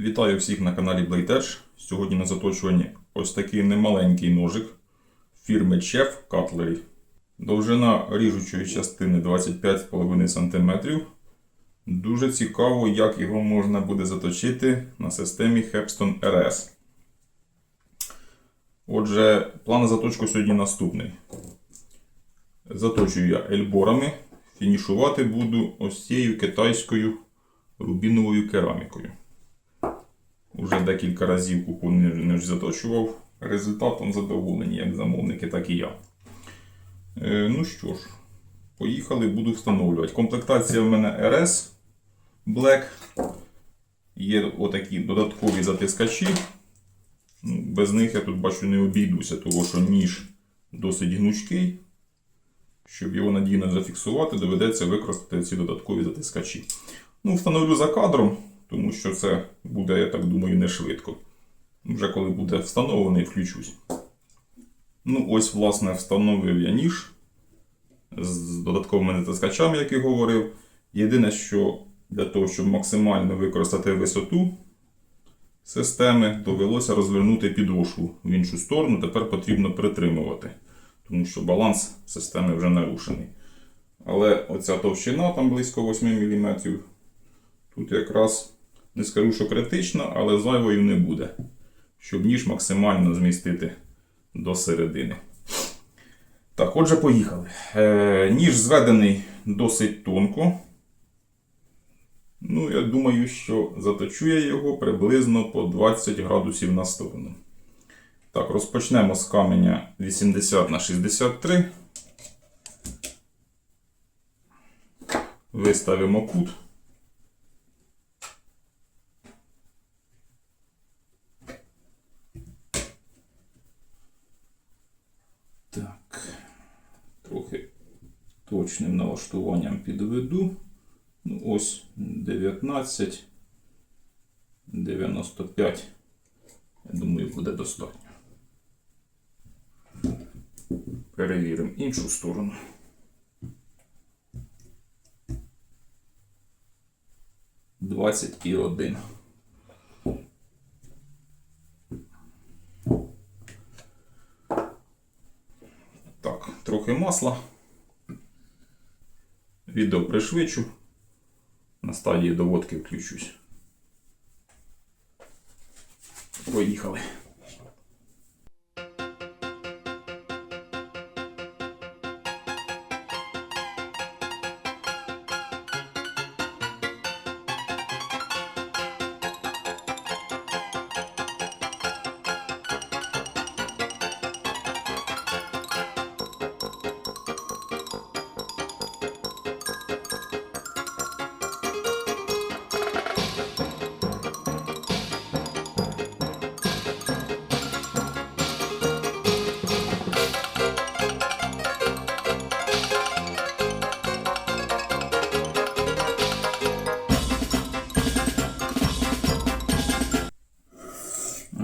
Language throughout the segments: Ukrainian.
Вітаю всіх на каналі Blade Сьогодні на заточуванні ось такий немаленький ножик фірми Chef Cutlery. Довжина ріжучої частини 25,5 см. Дуже цікаво, як його можна буде заточити на системі Hepston RS. Отже, план заточку сьогодні наступний. Заточую я ельборами. Фінішувати буду ось цією китайською рубіновою керамікою. Уже декілька разів кухонний нож заточував. Результатом задоволені як замовники, так і я. Е, ну що ж, поїхали, буду встановлювати. Комплектація в мене RS Black. Є отакі додаткові затискачі. Ну, Без них я тут бачу не обійдуся, тому що ніж досить гнучкий. Щоб його надійно зафіксувати, доведеться використати ці додаткові затискачі. Ну, встановлю за кадром, тому що це буде, я так думаю, не швидко. Вже коли буде встановлений, включусь. Ну, ось, власне, встановив я ніж з додатковими затискачами, як і говорив. Єдине, що для того, щоб максимально використати висоту системи, довелося розвернути підошву в іншу сторону. Тепер потрібно притримувати, тому що баланс системи вже нарушений. Але оця товщина там близько 8 мм. Тут якраз не скажу, що критично, але зайвою не буде, щоб ніж максимально змістити до середини. Так, отже, поїхали. Е, ніж зведений досить тонко. Ну, я думаю, що заточу я його приблизно по 20 градусів на сторону. Так, розпочнемо з каменя 80 на 63. Виставимо кут. Так, трохи точним налаштуванням підведу. Ну, ось 19, 95. Я думаю, буде достатньо. Перевіримо іншу сторону. Двадцять і один. Так, трохи масла. Відео пришвидшу. На стадії доводки включусь. Поїхали.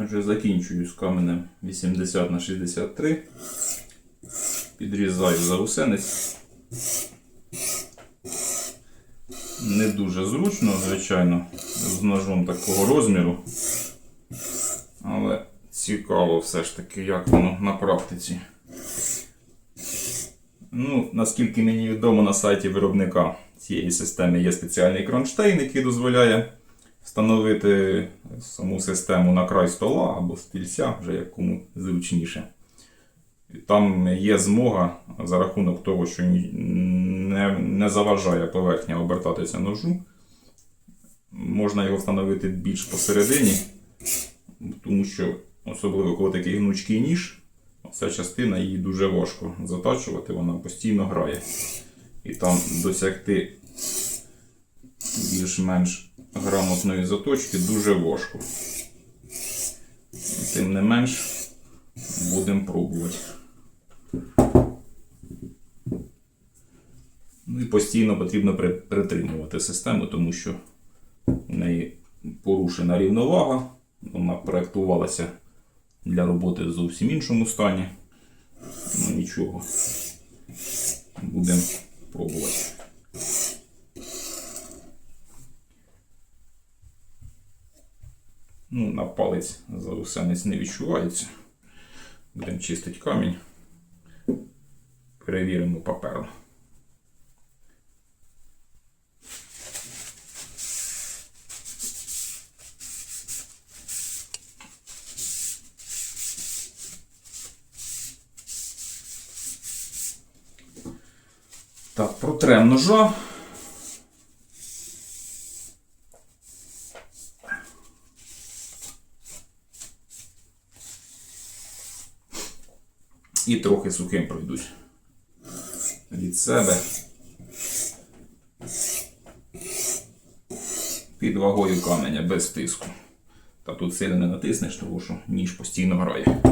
Отже, закінчую з каменем 80 на 63. Підрізаю заусенець. Не дуже зручно, звичайно, з ножом такого розміру. Але цікаво все ж таки, як воно на практиці. Ну, наскільки мені відомо, на сайті виробника цієї системи є спеціальний кронштейн, який дозволяє встановити саму систему на край стола або стільця, вже як кому зручніше. Там є змога за рахунок того, що не, не заважає поверхня обертатися ножу. Можна його встановити більш посередині, тому що особливо коли такий гнучкий ніж, ця частина її дуже важко затачувати, вона постійно грає. І там досягти більш-менш грамотної заточки дуже важко. Тим не менш, будемо пробувати. Ну і постійно потрібно при- притримувати систему, тому що в неї порушена рівновага, вона проєктувалася для роботи в зовсім іншому стані. Ну нічого. Будемо пробувати. Ну, на палець заусенець не відчувається. Будемо чистити камінь. Перевіримо папер. Так, протрем ножа. І трохи сухим пройдусь від себе. Під вагою каменя без тиску. Та тут сильно не натиснеш, тому що ніж постійно грає.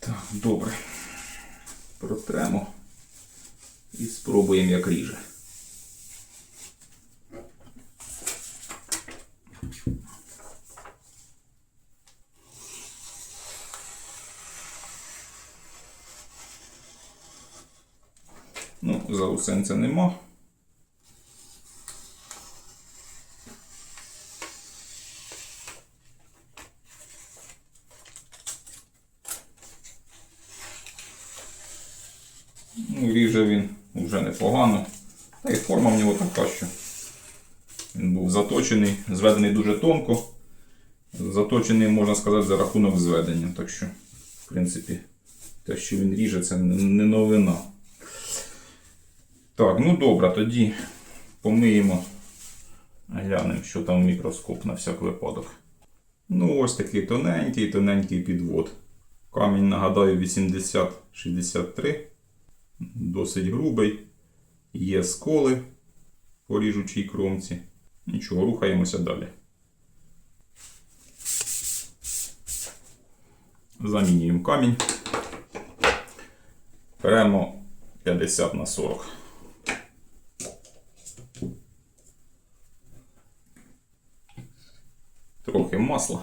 Так, добре. Протремо і спробуємо, як ріже. Ну, заусенця нема. Ну, він вже непогано. Та й форма в нього така, що він був заточений, зведений дуже тонко. Заточений, можна сказати, за рахунок зведення. Так що, в принципі, те, що він ріже, це не новина. Так, ну добре, тоді помиємо. Глянемо, що там мікроскоп на всяк випадок. Ну, ось такий тоненький, тоненький підвод. Камінь, нагадаю, 80-63 досить грубий. Є сколи по ріжучій кромці. Нічого, рухаємося далі. Замінюємо камінь. Беремо 50 на 40. Трохи масла.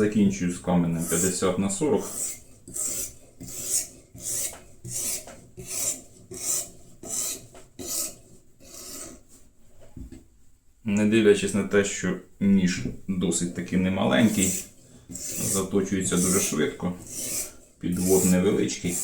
Закінчую з каменем 50 на 40. Не дивлячись на те, що ніж досить таки немаленький, заточується дуже швидко, підвод невеличкий.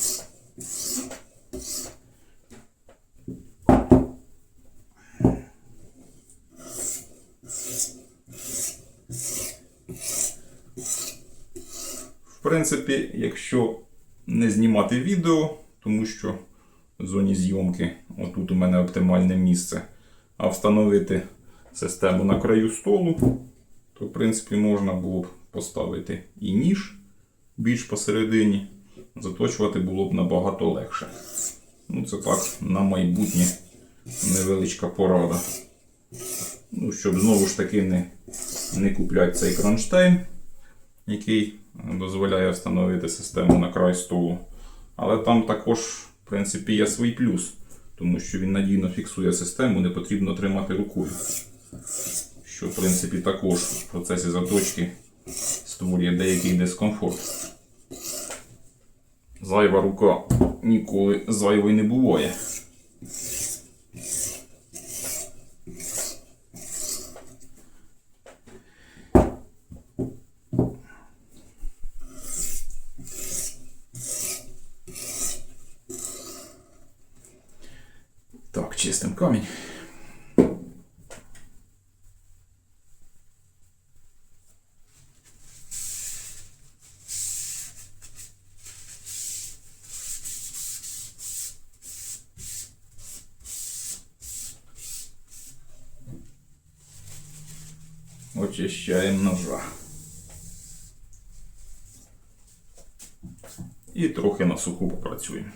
Принципі, якщо не знімати відео, тому що в зоні зйомки отут у мене оптимальне місце, а встановити систему на краю столу, то в принципі можна було б поставити і ніж більш посередині, заточувати було б набагато легше. Ну, це так, на майбутнє невеличка порада. Ну, щоб знову ж таки не, не купляти цей кронштейн, який дозволяє встановити систему на край столу. Але там також, в принципі, є свій плюс, тому що він надійно фіксує систему, не потрібно тримати рукою. Що, в принципі, також в процесі заточки створює деякий дискомфорт. Зайва рука ніколи зайвою не буває. Чистим камінь. Очищаємо ножа. І трохи на суху попрацюємо.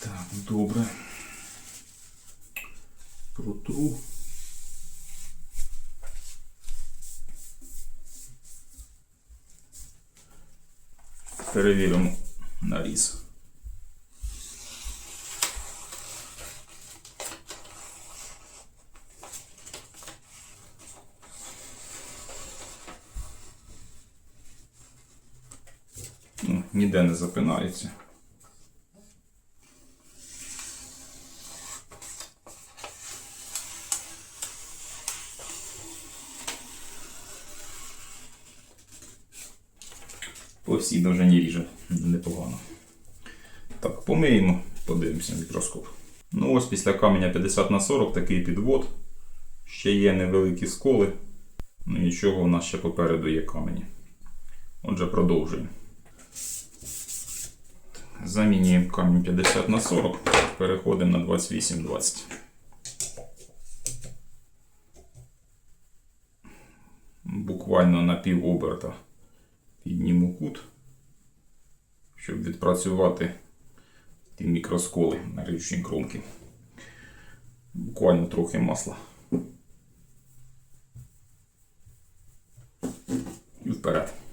Так, добре. Протру. Перевіримо наріз. Ну, ніде не запинається. Всій довжині ріже непогано. Так, помиємо, подивимося мікроскоп. Ну ось після каменя 50 на 40 такий підвод. Ще є невеликі сколи. Ну нічого, у нас ще попереду є камені. Отже, продовжуємо. Замінюємо камінь 50 на 40, переходимо на 28-20. Буквально на пів оберта підніму кут, щоб відпрацювати ті мікросколи на річні кромки. Буквально трохи масла. І вперед.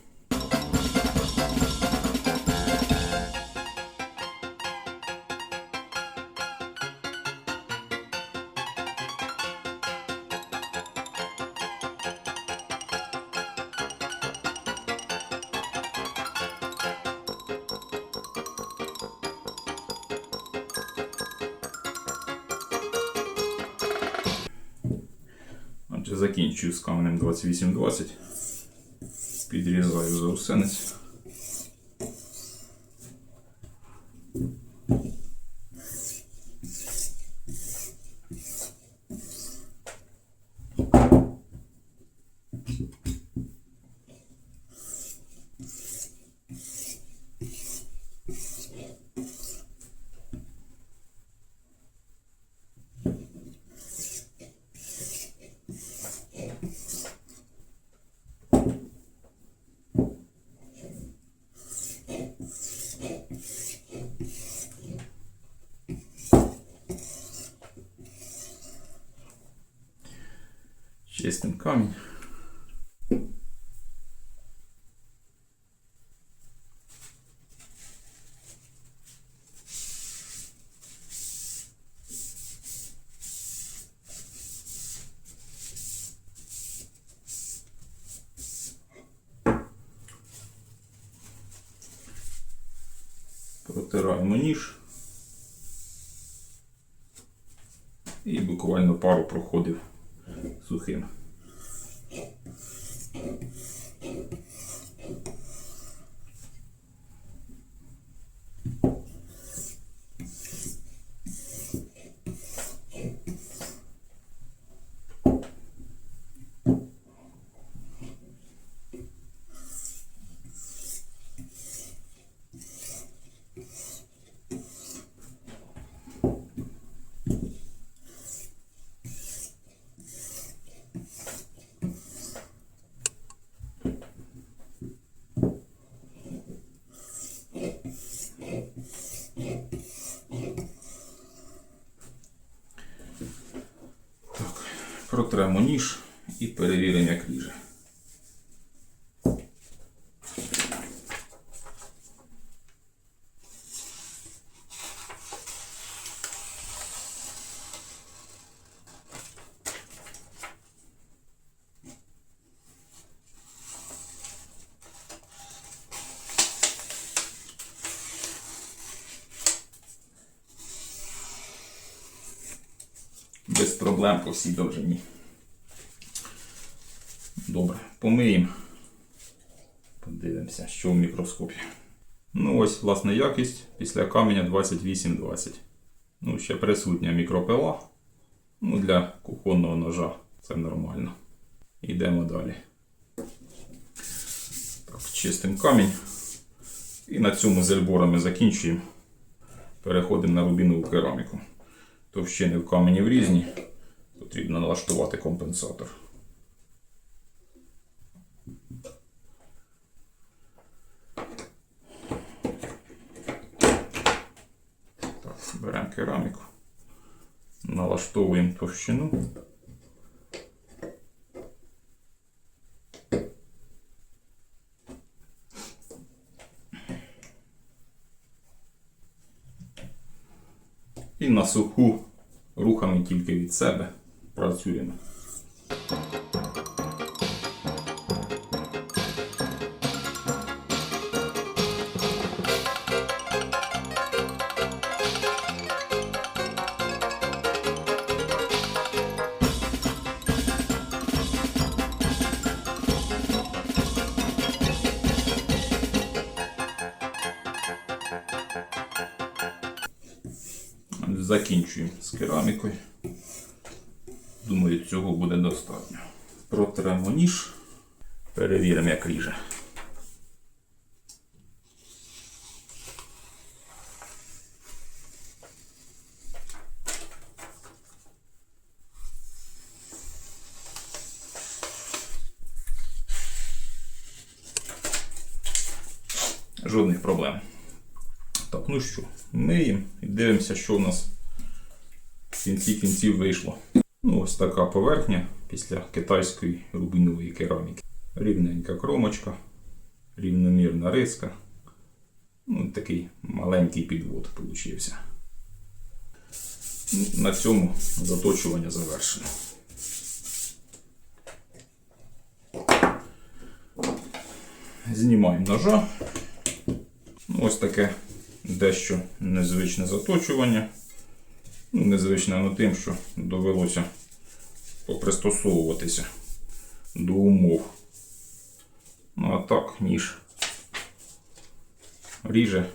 Закінчую з каменем 2820. Підрізаю заусенець. Чистим камінь. Протираємо ніж. І буквально пару проходів сухим. Протремо ніж і перевіримо, як. Без проблем по всій довжині. Добре, помиємо. Подивимося, що в мікроскопі. Ну, ось, власне, якість після каменя 2820. Ну, ще присутня мікропила. Ну, для кухонного ножа це нормально. Йдемо далі. Так, чистим камінь. І на цьому з ельборами закінчуємо. Переходимо на рубінову кераміку. Товщини в камені в різні. Потрібно налаштувати компенсатор. Так, беремо кераміку, налаштовуємо товщину. І на суху рухами тільки від себе працюємо. Закінчуємо з керамікою. Думаю, цього буде достатньо. Протремо ніж. Перевіримо, як ріже. Жодних проблем. Так, ну що, миємо і дивимося, що у нас в кінці кінців вийшло. Ну, ось така поверхня після китайської рубінової кераміки. Рівненька кромочка, рівномірна риска. Ну, такий маленький підвод получився. На цьому заточування завершено. Знімаємо ножа. Ну, Ось таке дещо незвичне заточування. Ну, незвичне воно тим, що довелося попристосовуватися до умов. Ну а так, ніж ріже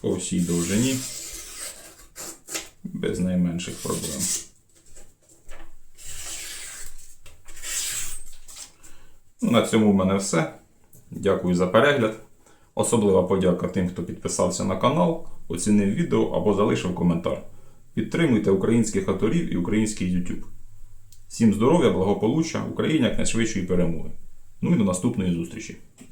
по всій довжині без найменших проблем. На цьому в мене все. Дякую за перегляд. Особлива подяка тим, хто підписався на канал, оцінив відео або залишив коментар. Підтримуйте українських авторів і український YouTube. Всім здоров'я, благополуччя, Україні як найшвидшої перемоги. Ну і до наступної зустрічі!